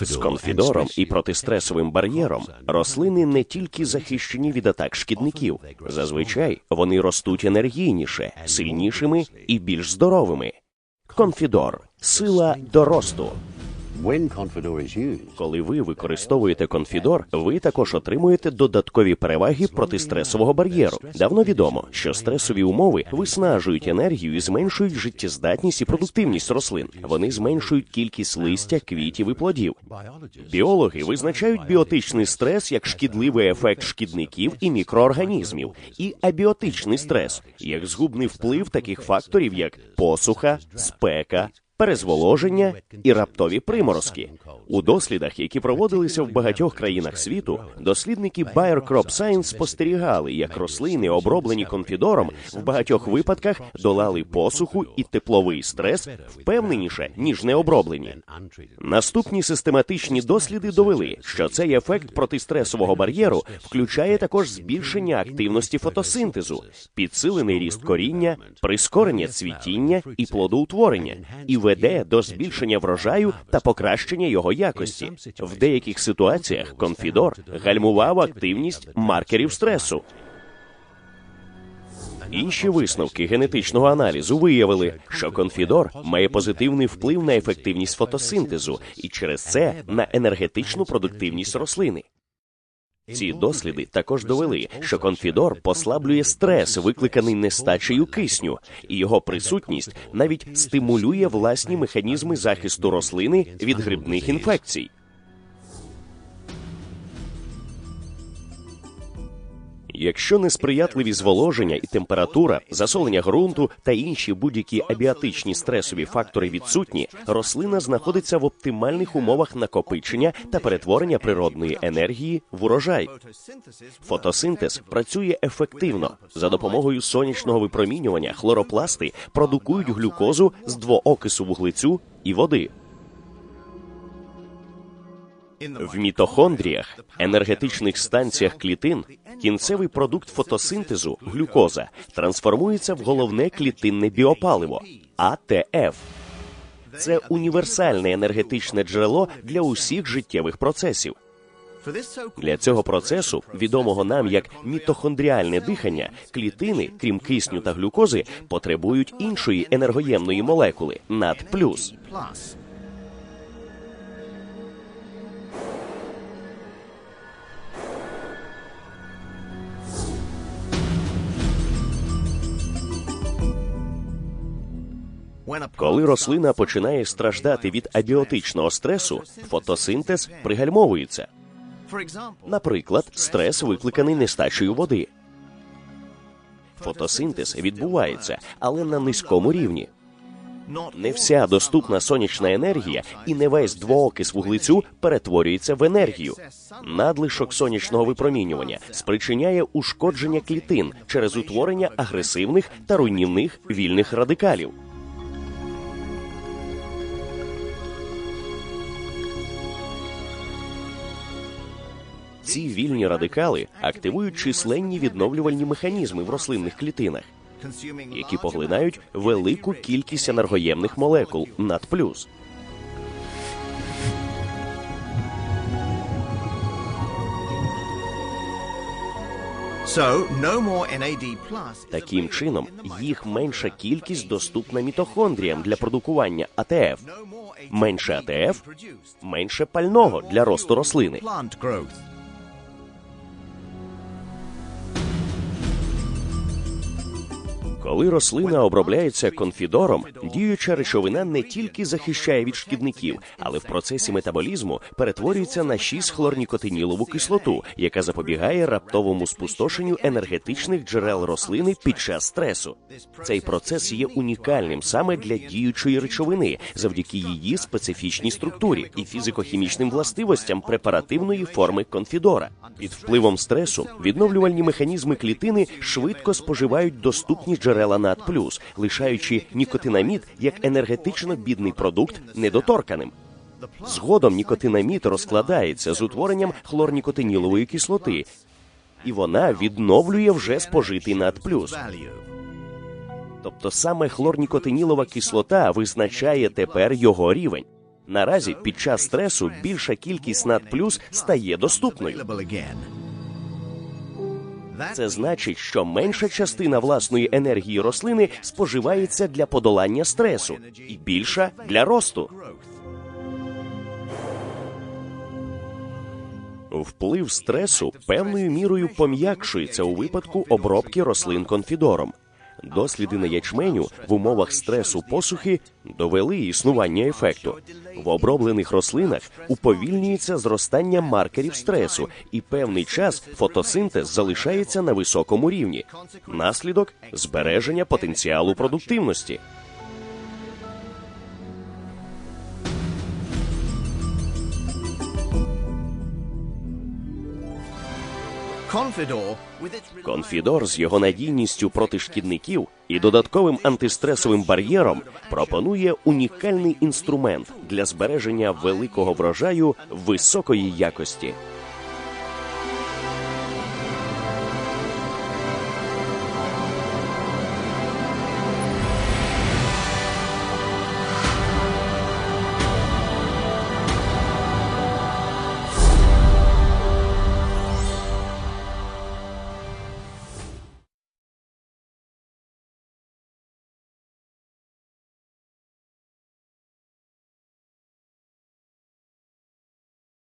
З конфідором і протистресовим бар'єром рослини не тільки захищені від атак шкідників. Зазвичай вони ростуть енергійніше, сильнішими і більш здоровими. Конфідор сила до Коли ви використовуєте конфідор, ви також отримуєте додаткові переваги протистресового бар'єру. Давно відомо, що стресові умови виснажують енергію і зменшують життєздатність і продуктивність рослин. Вони зменшують кількість листя, квітів і плодів. Біологи визначають біотичний стрес як шкідливий ефект шкідників і мікроорганізмів, і абіотичний стрес як згубний вплив таких факторів, як посуха, спека. Перезволоження і раптові приморозки у дослідах, які проводилися в багатьох країнах світу, дослідники Bayer Crop Science спостерігали, як рослини, оброблені конфідором, в багатьох випадках долали посуху і тепловий стрес впевненіше ніж необроблені. Наступні систематичні досліди довели, що цей ефект протистресового бар'єру включає також збільшення активності фотосинтезу, підсилений ріст коріння, прискорення цвітіння і плодоутворення, і веде до збільшення врожаю та покращення його якості. В деяких ситуаціях конфідор гальмував активність маркерів стресу. Інші висновки генетичного аналізу виявили, що конфідор має позитивний вплив на ефективність фотосинтезу і через це на енергетичну продуктивність рослини. Ці досліди також довели, що конфідор послаблює стрес, викликаний нестачею кисню, і його присутність навіть стимулює власні механізми захисту рослини від грибних інфекцій. Якщо несприятливі зволоження і температура, засолення ґрунту та інші будь-які абіатичні стресові фактори відсутні, рослина знаходиться в оптимальних умовах накопичення та перетворення природної енергії в урожай. Фотосинтез працює ефективно за допомогою сонячного випромінювання. Хлоропласти продукують глюкозу з двоокису вуглецю і води. В мітохондріях, енергетичних станціях клітин, кінцевий продукт фотосинтезу, глюкоза, трансформується в головне клітинне біопаливо АТФ. Це універсальне енергетичне джерело для усіх життєвих процесів. Для цього процесу, відомого нам як мітохондріальне дихання, клітини, крім кисню та глюкози, потребують іншої енергоємної молекули надплюс. Коли рослина починає страждати від абіотичного стресу, фотосинтез пригальмовується. Наприклад, стрес викликаний нестачею води. Фотосинтез відбувається, але на низькому рівні. Не вся доступна сонячна енергія і не весь двоокис вуглецю перетворюється в енергію. Надлишок сонячного випромінювання спричиняє ушкодження клітин через утворення агресивних та руйнівних вільних радикалів. Ці вільні радикали активують численні відновлювальні механізми в рослинних клітинах, які поглинають велику кількість енергоємних молекул надплюс. Таким чином, їх менша кількість доступна мітохондріям для продукування АТФ. Менше АТФ – менше пального для росту рослини. Коли рослина обробляється конфідором, діюча речовина не тільки захищає від шкідників, але в процесі метаболізму перетворюється на 6-хлорнікотинілову кислоту, яка запобігає раптовому спустошенню енергетичних джерел рослини під час стресу. Цей процес є унікальним саме для діючої речовини, завдяки її специфічній структурі і фізико-хімічним властивостям препаративної форми конфідора. Під впливом стресу відновлювальні механізми клітини швидко споживають доступні джерела надплюс, лишаючи нікотинамід як енергетично бідний продукт недоторканим. Згодом нікотинамід розкладається з утворенням хлорнікотинілової кислоти, і вона відновлює вже спожитий надплюс. Тобто саме хлорнікотинілова кислота визначає тепер його рівень. Наразі під час стресу більша кількість надплюс стає доступною. Це значить, що менша частина власної енергії рослини споживається для подолання стресу, і більша для росту. Вплив стресу певною мірою пом'якшується у випадку обробки рослин конфідором. Досліди на ячменю в умовах стресу посухи довели існування ефекту. В оброблених рослинах уповільнюється зростання маркерів стресу, і певний час фотосинтез залишається на високому рівні. Наслідок збереження потенціалу продуктивності. Конфідор з його надійністю проти шкідників і додатковим антистресовим бар'єром пропонує унікальний інструмент для збереження великого врожаю високої якості.